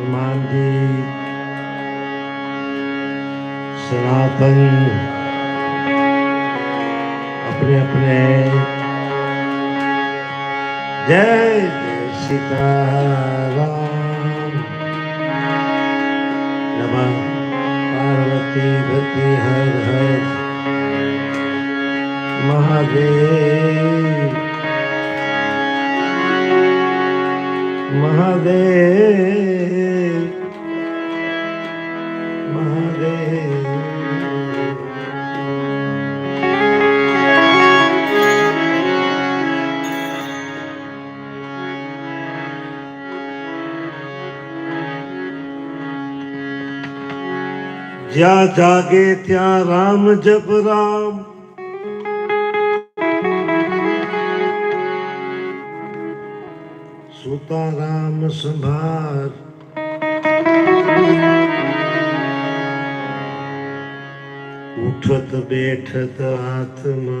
हनुमान जी सनातन अपने अपने जय जय सीताराम नमा पार्वती भक्ति हर हर महादेव महादेव ज्या जागे त्या राम जब राम सुता राम संभार उठत बैठत आत्मा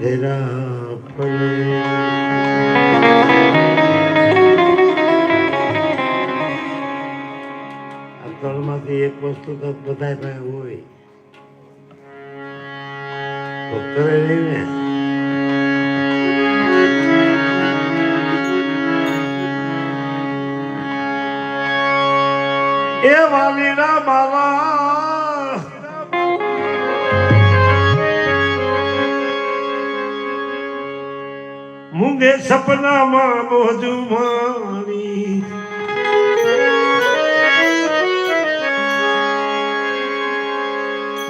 ઘરા આ તળમાંથી એક વસ્તુ તો બધા પાસે હોય તો કરે ને સપનામાં મોજુ માણી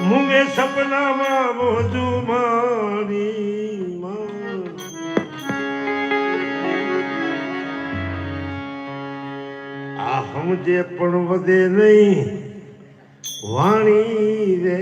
મુંગે સપનામાં મોજુ માણી આ સમજે પણ વધે નહીં વાણી રે